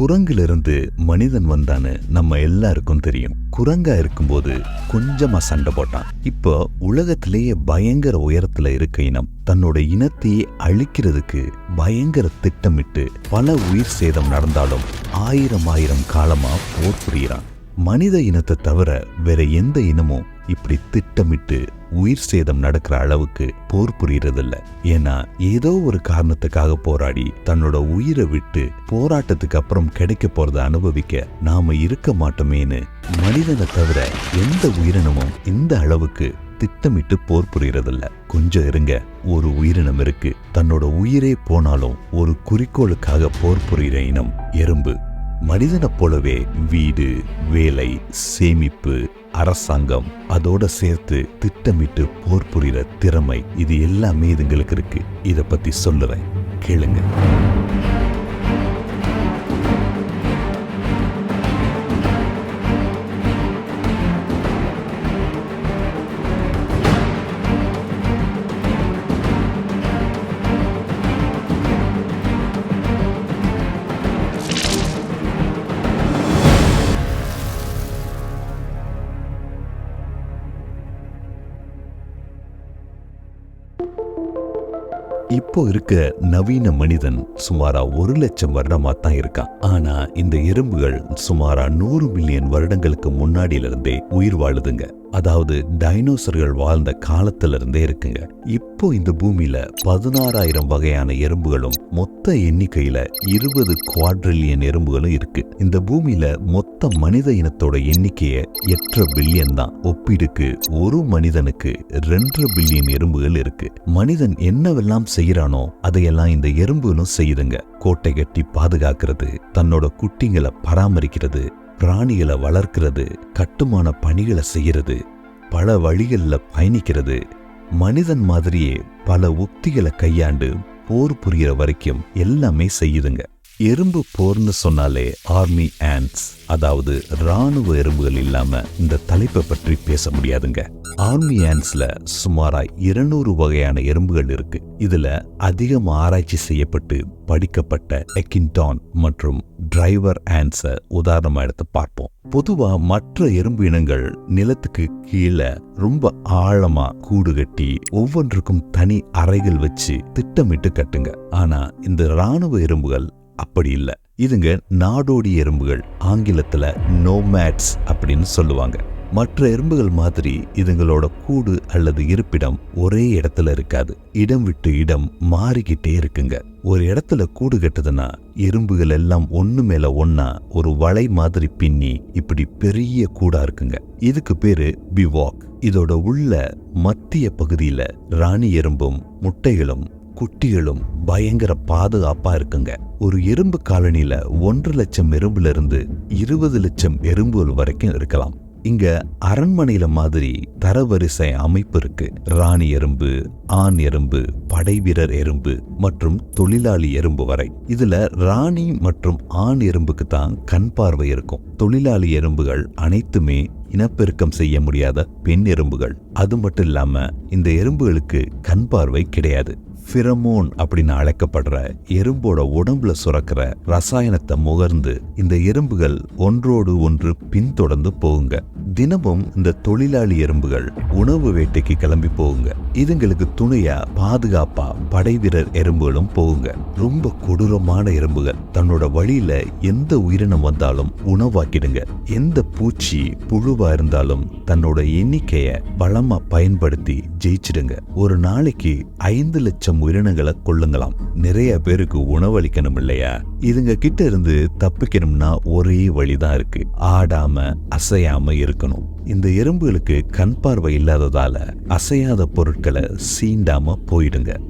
குரங்கிலிருந்து மனிதன் வந்தான்னு நம்ம எல்லாருக்கும் தெரியும். குரங்கா இருக்கும்போது கொஞ்சமா சண்டை போட்டான். இப்போ உலகத்திலேயே பயங்கர உயரத்துல இருக்க இனம் தன்னோட இனத்தையே அழிக்கிறதுக்கு பயங்கர திட்டமிட்டு பல உயிர் சேதம் நடந்தாலும் ஆயிரம் ஆயிரம் காலமா போர் புரிகிறான் மனித இனத்தை தவிர வேற எந்த இனமும் இப்படி திட்டமிட்டு உயிர் சேதம் நடக்கிற அளவுக்கு போர் புரியறதில்ல. ஏன்னா ஏதோ ஒரு காரணத்துக்காக போராடி தன்னோட உயிரை விட்டு போராட்டத்துக்கு அப்புறம் கிடைக்க போறத அனுபவிக்க நாம இருக்க மாட்டோமேன்னு மனிதனை தவிர எந்த உயிரினமும் இந்த அளவுக்கு திட்டமிட்டு போர் புரியறதில்ல. கொஞ்சம் இருங்க ஒரு உயிரினம் இருக்கு. தன்னோட உயிரே போனாலும் ஒரு குறிக்கோளுக்காக போர் புரிகிற இனம் எறும்பு. மனிதனைப் போலவே வீடு வேலை சேமிப்பு அரசாங்கம் அதோட சேர்த்து திட்டமிட்டு போர் புரிகிற திறமை இது எல்லாமே இதுங்களுக்கு இருக்கு. இதை பத்தி சொல்லுறேன். கேளுங்க. இப்போ இருக்க நவீன மனிதன் சுமாரா ஒரு லட்சம் வருடமா தான் இருக்கான். ஆனா இந்த எறும்புகள் சுமாரா நூறு மில்லியன் வருடங்களுக்கு முன்னாடியில இருந்தே உயிர் வாழுதுங்க. அதாவது டைனோசர்கள் வாழ்ந்த காலத்துல இருந்தே இருக்குங்க. இப்போ இந்த பூமியில பதினாறாயிரம் வகையான எறும்புகளும் மொத்த எண்ணிக்கையில இருபது குவாட்ரில்லியன் எறும்புகளும் இருக்கு. இந்த பூமியில மொத்த மனித இனத்தோட எண்ணிக்கைய எட்டரை பில்லியன் தான். ஒப்பீடுக்கு ஒரு மனிதனுக்கு ரெண்டரை பில்லியன் எறும்புகள் இருக்கு. மனிதன் என்னவெல்லாம் செய்யறானோ அதையெல்லாம் இந்த எறும்புகளும் செய்யுதுங்க. கோட்டை கட்டி பாதுகாக்கிறது தன்னோட குட்டிங்களை பராமரிக்கிறது பிராணிகளை வளர்க்கிறது கட்டுமான பணிகளை செய்யறது பல வழிகளில் பயணிக்கிறது. மனிதன் மாதிரியே பல உக்திகளை கையாண்டு போர் புரிகிற வரைக்கும் எல்லாமே செய்யுதுங்க. எறும்பு போர்னு சொன்னாலே ஆர்மி ஆண்ட்ஸ் அதாவது ராணுவ எறும்புகள் இல்லாம இந்த தலைப்பை பற்றி பேச முடியாதுங்க. ஆர்மி ஆண்ட்ஸ்ல சுமாராக இருநூறு வகையான எறும்புகள் இருக்கு. இதில் அதிகம் ஆராய்ச்சி செய்யப்பட்டு படிக்கப்பட்ட எக்கின்டான் மற்றும் டிரைவர் ஆன்ஸை உதாரணமாக எடுத்து பார்ப்போம். பொதுவாக மற்ற எறும்பு இனங்கள் நிலத்துக்கு கீழே ரொம்ப ஆழமாக கூடு கட்டி ஒவ்வொன்றுக்கும் தனி அறைகள் வச்சு திட்டமிட்டு கட்டுங்க. ஆனால் இந்த ராணுவ எறும்புகள் அப்படி இல்லை. இதுங்க நாடோடி எறும்புகள் ஆங்கிலத்தில் நோமேட்ஸ் அப்படின்னு சொல்லுவாங்க. மற்ற எறும்புகள் மாதிரி இதுங்களோட கூடு அல்லது இருப்பிடம் ஒரே இடத்துல இருக்காது. இடம் விட்டு இடம் மாறிக்கிட்டே இருக்குங்க. ஒரு இடத்துல கூடு கட்டுதுன்னா எறும்புகள் எல்லாம் ஒன்று மேல ஒன்னா ஒரு வலை மாதிரி பின்னி இப்படி பெரிய கூடா இருக்குங்க. இதுக்கு பேரு பிவாக் இதோட உள்ள மத்திய பகுதியில ராணி எறும்பும் முட்டைகளும் குட்டிகளும் பயங்கர பாதுகாப்பா இருக்குங்க. ஒரு எறும்பு காலனியில ஒன்று லட்சம் எறும்புல இருந்து இருபது லட்சம் எறும்புகள் வரைக்கும் இருக்கலாம். இங்க அரண்மனையில மாதிரி தரவரிசை அமைப்பு இருக்கு. ராணி எறும்பு ஆண் எறும்பு படை வீரர் எறும்பு மற்றும் தொழிலாளி எறும்பு வரை. இதுல ராணி மற்றும் ஆண் எறும்புக்கு தான் கண் பார்வை இருக்கும். தொழிலாளி எறும்புகள் அனைத்துமே இனப்பெருக்கம் செய்ய முடியாத பெண் எறும்புகள். அது மட்டும் இல்லாம இந்த எறும்புகளுக்கு கண் பார்வை கிடையாது. ஃபிரமோன் அப்படின்னு அழைக்கப்படுற எறும்போட உடம்புல சுரக்கிற ரசாயனத்தை முகர்ந்து இந்த எறும்புகள் ஒன்றோடு ஒன்று பின்தொடர்ந்து போகுங்க. தினமும் இந்த தொழிலாளி எறும்புகள் உணவு வேட்டைக்கு கிளம்பி போகுங்க. இதுங்களுக்கு துணையா பாதுகாப்பா படை வீரர் எறும்புகளும் போகுங்க. ரொம்ப கொடூரமான எறும்புகள். தன்னோட வழியில எந்த உயிரினம் வந்தாலும் உணவாக்கிடுங்க. எந்த பூச்சி புழுவா இருந்தாலும் தன்னோட எண்ணிக்கைய பலமா பயன்படுத்தி ஜெயிச்சிடுங்க. ஒரு நாளைக்கு ஐந்து லட்சம் உயிரினங்களை கொள்ளுங்களாம் நிறைய பேருக்கு உணவளிக்கணும் இல்லையா இதுங்க கிட்ட இருந்து தப்பிக்கணும்னா ஒரே வழிதான் இருக்கு. ஆடாம அசையாம இருக்கணும். இந்த எறும்புகளுக்கு கண் பார்வை இல்லாததால அசையாத பொருட்களை சீண்டாம போயிடுங்க.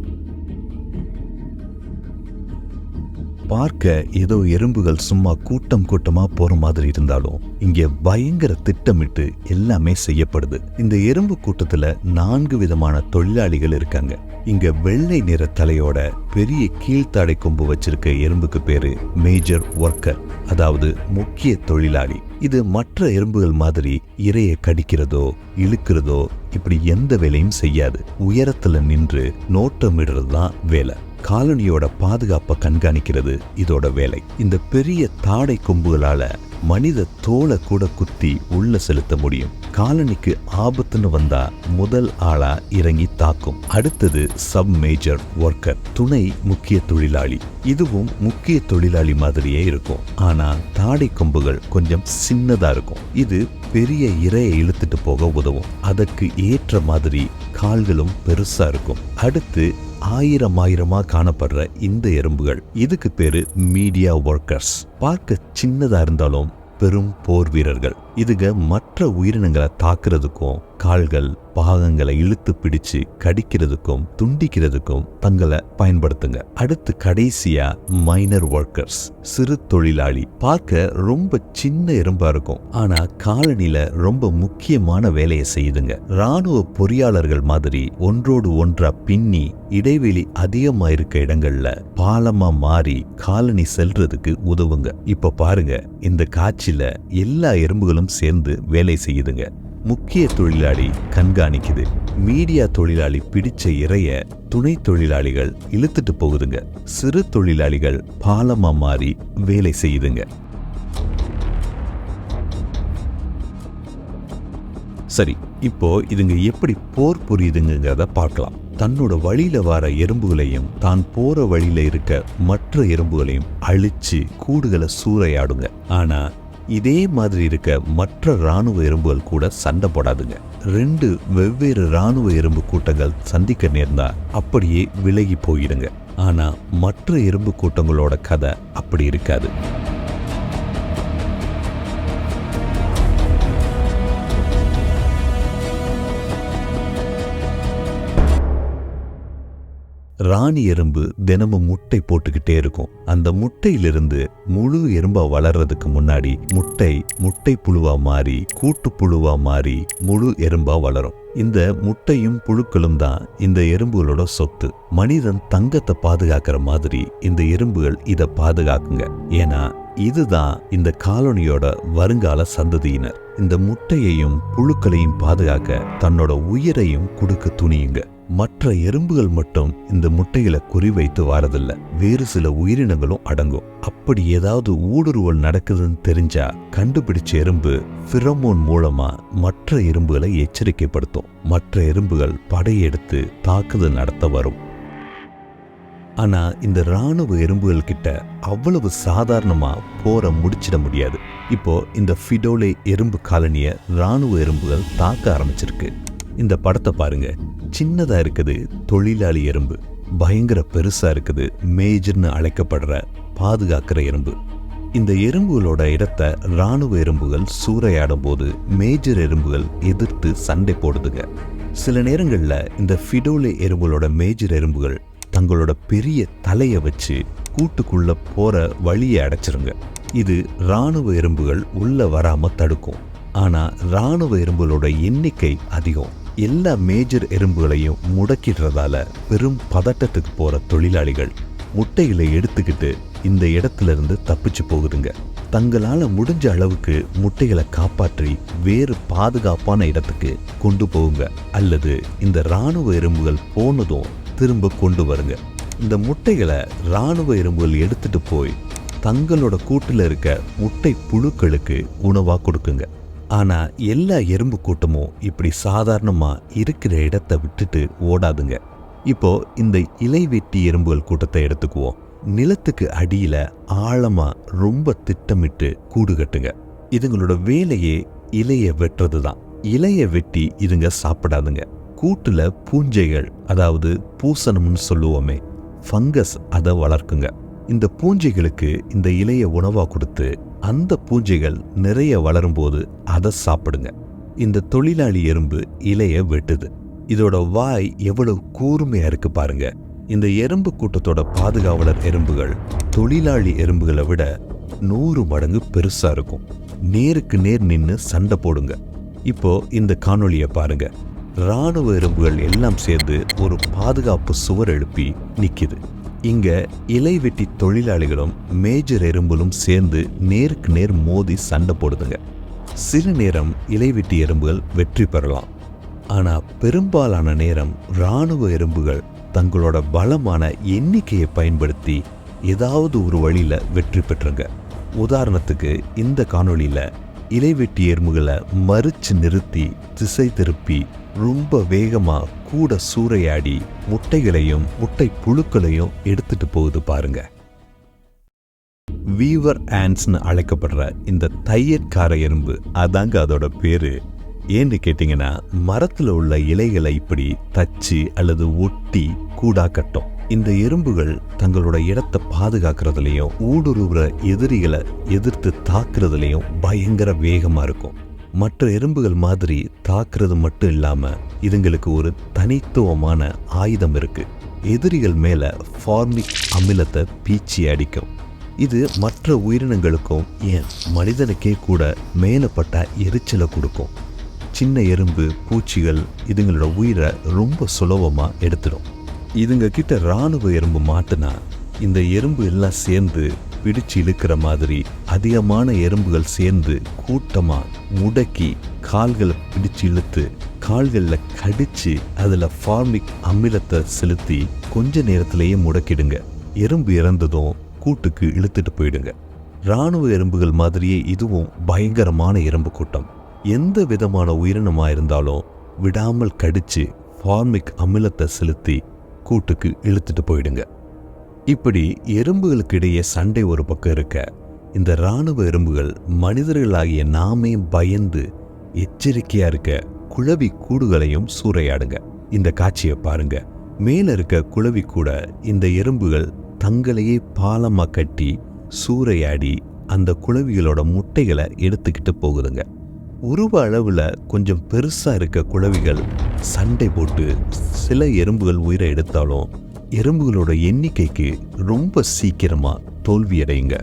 பார்க்க ஏதோ எறும்புகள் சும்மா கூட்டம் கூட்டமா போற மாதிரி இருந்தாலும் இங்கே பயங்கர திட்டமிட்டு எல்லாமே செய்யப்படுது. இந்த எறும்பு கூட்டத்துல நான்கு விதமான தொழிலாளிகள் இருக்காங்க. இங்க வெள்ளை நிற தலையோட பெரிய கீழ்த்தாடை கொம்பு வச்சிருக்க எறும்புக்கு பேரு மேஜர் ஒர்க்கர் அதாவது முக்கிய தொழிலாளி. இது மற்ற எறும்புகள் மாதிரி இரையை கடிக்கிறதோ இழுக்கிறதோ இப்படி எந்த வேலையும் செய்யாது. உயரத்துல நின்று நோட்டமிடுறது தான் வேலை. காலனியோட பாதுகாப்பை கண்காணிக்கிறது இதோட வேலை. இந்த பெரிய தாடை கொம்புகளால மனித தோலை கூட குத்தி உள்ள செலுத்த முடியும். காலனிக்கு ஆபத்துன்னு வந்தா முதல் ஆளா இறங்கி தாக்கும். அடுத்தது சப் மேஜர் ஒர்க்கர் துணை முக்கிய தொழிலாளி. இதுவும் முக்கிய தொழிலாளி மாதிரியே இருக்கும். ஆனா தாடை கொம்புகள் கொஞ்சம் சின்னதா இருக்கும். இது பெரிய இரையை இழுத்துட்டு போக உதவும். அதற்கு ஏற்ற மாதிரி கால்களும் பெருசா இருக்கும். அடுத்து ஆயிரம் ஆயிரமா காணப்படுற இந்த எறும்புகள். இதுக்கு பேரு மீடியா ஒர்க்கர்ஸ் பார்க்க சின்னதா இருந்தாலும் பெரும் போர் வீரர்கள். இதுக மற்ற உயிரினங்களை தாக்குறதுக்கும் கால்கள் பாகங்களை இழுத்து பிடிச்சு கடிக்கிறதுக்கும் துண்டிக்கிறதுக்கும் தங்களை பயன்படுத்துங்க. அடுத்து கடைசியா மைனர் ஒர்க்கர்ஸ் சிறு தொழிலாளி. பார்க்க ரொம்ப சின்ன எறும்பா இருக்கும். ஆனா காலனில ரொம்ப முக்கியமான வேலையை செய்யுதுங்க. ராணுவ பொறியாளர்கள் மாதிரி ஒன்றோடு ஒன்றா பின்னி இடைவெளி அதிகமா இருக்க இடங்கள்ல பாலமா மாறி காலனி செல்றதுக்கு உதவுங்க. இப்ப பாருங்க இந்த காட்சியில எல்லா எறும்புகளும் சேர்ந்து வேலை செய்யுதுங்க. முக்கிய தொழிலாளி கண்காணிக்குது. மீடியா தொழிலாளி பிடிச்ச இறைய துணை தொழிலாளிகள் இழுத்துட்டு போகுதுங்க. சிறு தொழிலாளிகள் பாலமா மாறி வேலை செய்யுதுங்க. சரி இப்போ இதுங்க எப்படி போர் புரியுதுங்கிறத பார்க்கலாம். தன்னோட வழியில வர எறும்புகளையும் தான் போற வழியில இருக்க மற்ற எறும்புகளையும் அழிச்சு கூடுகளை சூறையாடுங்க. ஆனா இதே மாதிரி இருக்க மற்ற ராணுவ எறும்புகள் கூட சண்டை போடாதுங்க. ரெண்டு வெவ்வேறு ராணுவ எறும்பு கூட்டங்கள் சந்திக்க நேர்ந்தா அப்படியே விலகி போயிடுங்க. ஆனா மற்ற எறும்பு கூட்டங்களோட கதை அப்படி இருக்காது. ராணி எறும்பு தினமும் முட்டை போட்டுக்கிட்டே இருக்கும். அந்த முட்டையிலிருந்து முழு எறும்பா வளர்றதுக்கு முன்னாடி முட்டை முட்டை புழுவா மாறி கூட்டு புழுவா மாறி முழு எறும்பா வளரும். இந்த முட்டையும் புழுக்களும் தான் இந்த எறும்புகளோட சொத்து. மனிதன் தங்கத்தை பாதுகாக்கிற மாதிரி இந்த எறும்புகள் இதை பாதுகாக்குங்க. ஏன்னா இதுதான் இந்த காலனியோட வருங்கால சந்ததியினர். இந்த முட்டையையும் புழுக்களையும் பாதுகாக்க தன்னோட உயிரையும் கொடுக்க துணியுங்க. மற்ற எறும்புகள் மட்டும் இந்த முட்டைகளை குறிவைத்து வாரதில்ல. வேறு சில உயிரினங்களும் அடங்கும். அப்படி ஏதாவது ஊடுருவல் நடக்குதுன்னு தெரிஞ்சா கண்டுபிடிச்ச எறும்பு ஃபிரமோன் மூலமா மற்ற எறும்புகளை எச்சரிக்கைப்படுத்தும். மற்ற எறும்புகள் படையெடுத்து தாக்குதல் நடத்த வரும். ஆனா இந்த ராணுவ எறும்புகள் கிட்ட அவ்வளவு சாதாரணமா போரை முடிச்சிட முடியாது. இப்போ இந்த ஃபிடோலே எறும்பு காலனிய ராணுவ எறும்புகள் தாக்க ஆரம்பிச்சிருக்கு. இந்த படத்தை பாருங்க. சின்னதா இருக்குது தொழிலாளி எறும்பு. பயங்கர பெருசா இருக்குது மேஜர்னு அழைக்கப்படுற பாதுகாக்கிற எறும்பு. இந்த எறும்புகளோட இடத்தை ராணுவ எறும்புகள் சூறையாடும் போது மேஜர் எறும்புகள் எதிர்த்து சண்டை போடுதுங்க. சில நேரங்களில் இந்த ஃபிடோலே எறும்புகளோட மேஜர் எறும்புகள் தங்களோட பெரிய தலையை வச்சு கூட்டுக்குள்ள போற வழியை அடைச்சிருங்க. இது ராணுவ எறும்புகள் உள்ள வராம தடுக்கும். ஆனால் ராணுவ எறும்புகளோட எண்ணிக்கை அதிகம். எல்லா மேஜர் எறும்புகளையும் முடக்கிடுறதால பெரும் பதட்டத்துக்கு போகிற தொழிலாளிகள் முட்டைகளை எடுத்துக்கிட்டு இந்த இடத்துல இருந்து தப்பிச்சு போகுதுங்க. தங்களால் முடிஞ்ச அளவுக்கு முட்டைகளை காப்பாற்றி வேறு பாதுகாப்பான இடத்துக்கு கொண்டு போகுங்க. அல்லது இந்த ராணுவ எறும்புகள் போனதும் திரும்ப கொண்டு வருங்க. இந்த முட்டைகளை ராணுவ எறும்புகள் எடுத்துட்டு போய் தங்களோட கூட்டில் இருக்க முட்டை புழுக்களுக்கு உணவாக கொடுக்குங்க. ஆனால் எல்லா எறும்பு கூட்டமும் இப்படி சாதாரணமாக இருக்கிற இடத்தை விட்டுட்டு ஓடாதுங்க. இப்போ இந்த இலை வெட்டி எறும்புகள் கூட்டத்தை எடுத்துக்குவோம். நிலத்துக்கு அடியில் ஆழமாக ரொம்ப திட்டமிட்டு கூடு கட்டுங்க. இதுங்களோட வேலையே இலையை வெட்டுறது தான் இலையை வெட்டி இதுங்க சாப்பிடாதுங்க. கூட்டில் பூஞ்சைகள் அதாவது பூசணம்னு சொல்லுவோமே ஃபங்கஸ் அதை வளர்க்குங்க. இந்த பூஞ்சைகளுக்கு இந்த இலையை உணவாக கொடுத்து அந்த பூஞ்சைகள் நிறைய வளரும்போது அதை சாப்பிடுங்க. இந்த தொழிலாளி எறும்பு இலைய வெட்டுது. இதோட வாய் எவ்வளவு கூர்மையா இருக்கு பாருங்க. இந்த எறும்பு கூட்டத்தோட பாதுகாவலர் எறும்புகள் தொழிலாளி எறும்புகளை விட நூறு மடங்கு பெருசா இருக்கும். நேருக்கு நேர் நின்று சண்டை போடுங்க. இப்போ இந்த காணொளியை பாருங்க. ராணுவ எறும்புகள் எல்லாம் சேர்ந்து ஒரு பாதுகாப்பு சுவர் எழுப்பி நிக்குது. இங்க இலை வெட்டி தொழிலாளிகளும் மேஜர் எறும்புகளும் சேர்ந்து நேருக்கு நேர் மோதி சண்டை போடுதுங்க. சிறு நேரம் இலை வெட்டி எறும்புகள் வெற்றி பெறலாம். ஆனால் பெரும்பாலான நேரம் ராணுவ எறும்புகள் தங்களோட பலமான எண்ணிக்கையை பயன்படுத்தி ஏதாவது ஒரு வழியில் வெற்றி பெற்றுங்க. உதாரணத்துக்கு இந்த காணொளியில் இலைவெட்டி எறும்புகளை மறித்து நிறுத்தி திசை திருப்பி ரொம்ப வேகமாக கூட சூறையாடி முட்டைகளையும் முட்டை புழுக்களையும் எடுத்துட்டு போகுது பாருங்க. வீவர் ஆன்ஸ்னு அழைக்கப்படுற இந்த தையற்கார எறும்பு அதாங்க அதோட பேரு. ஏன்னு கேட்டிங்கன்னா மரத்தில் உள்ள இலைகளை இப்படி தச்சு அல்லது ஒட்டி கூடா கட்டும் இந்த எறும்புகள் தங்களோட இடத்தை பாதுகாக்கிறதுலையும் ஊடுருவுற எதிரிகளை எதிர்த்து தாக்குறதுலையும் பயங்கர வேகமாக இருக்கும். மற்ற எறும்புகள் மாதிரி தாக்குறது மட்டும் இல்லாமல் இதுங்களுக்கு ஒரு தனித்துவமான ஆயுதம் இருக்குது எதிரிகள் மேலே ஃபார்மிக் அமிலத்தை பீச்சி அடிக்கும். இது மற்ற உயிரினங்களுக்கும் ஏன் மனிதனுக்கே கூட மேலப்பட்ட எரிச்சலை கொடுக்கும். சின்ன எறும்பு பூச்சிகள் இதுங்களோட உயிரை ரொம்ப சுலபமாக எடுத்துடும். இதுங்க கிட்ட ராணுவ எறும்பு மாட்டுனா இந்த எறும்பு எல்லாம் சேர்ந்து பிடிச்சு இழுக்கிற மாதிரி அதிகமான எறும்புகள் சேர்ந்து கூட்டமாக முடக்கி கால்களை பிடிச்சு இழுத்து கால்களில் கடிச்சு அதில் ஃபார்மிக் அமிலத்தை செலுத்தி கொஞ்ச நேரத்திலேயே முடக்கிடுங்க. எறும்பு இறந்ததும் கூட்டுக்கு இழுத்துட்டு போயிடுங்க. ராணுவ எறும்புகள் மாதிரியே இதுவும் பயங்கரமான எறும்பு கூட்டம். எந்த விதமான உயிரினமாக இருந்தாலும் விடாமல் கடிச்சு ஃபார்மிக் அமிலத்தை செலுத்தி கூட்டுக்கு இழுத்துட்டு போயிடுங்க. இப்படி எறும்புகளுக்கு இடையே சண்டை ஒரு பக்கம் இருக்க இந்த ராணுவ எறும்புகள் மனிதர்களாகிய நாமே பயந்து எச்சரிக்கையா இருக்க குழவி கூடுகளையும் சூறையாடுங்க. இந்த காட்சியை பாருங்க. மேல இருக்க குழவி கூட இந்த எறும்புகள் தங்களையே பாலமா கட்டி சூறையாடி அந்த குழவிகளோட முட்டைகளை எடுத்துக்கிட்டு போகுதுங்க. உருவ அளவில் கொஞ்சம் பெருசாக இருக்க குழவிகள் சண்டை போட்டு சில எறும்புகள் உயிரை எடுத்தாலும் எறும்புகளோட எண்ணிக்கைக்கு ரொம்ப சீக்கிரமா தோல்வியடையுங்க.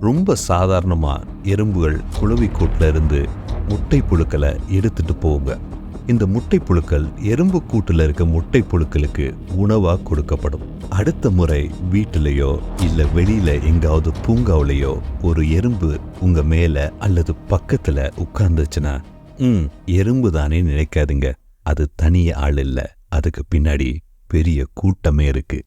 ரொம்ப சாதாரணமா எறும்புகள் குளவிக்கூட்டில் இருந்து முட்டை புழுக்களை எடுத்துட்டு போகுங்க. இந்த முட்டை புழுக்கள் எறும்பு கூட்டில் இருக்க முட்டை புழுக்களுக்கு உணவா கொடுக்கப்படும். அடுத்த முறை வீட்டிலேயோ இல்லை வெளியில எங்காவது பூங்காவிலேயோ ஒரு எறும்பு உங்க மேல அல்லது பக்கத்துல உட்கார்ந்துச்சுன்னா ம் எறும்பு தானே நினைக்காதுங்க. அது தனிய ஆள் இல்லை. அதுக்கு பின்னாடி பெரிய கூட்டமே இருக்கு.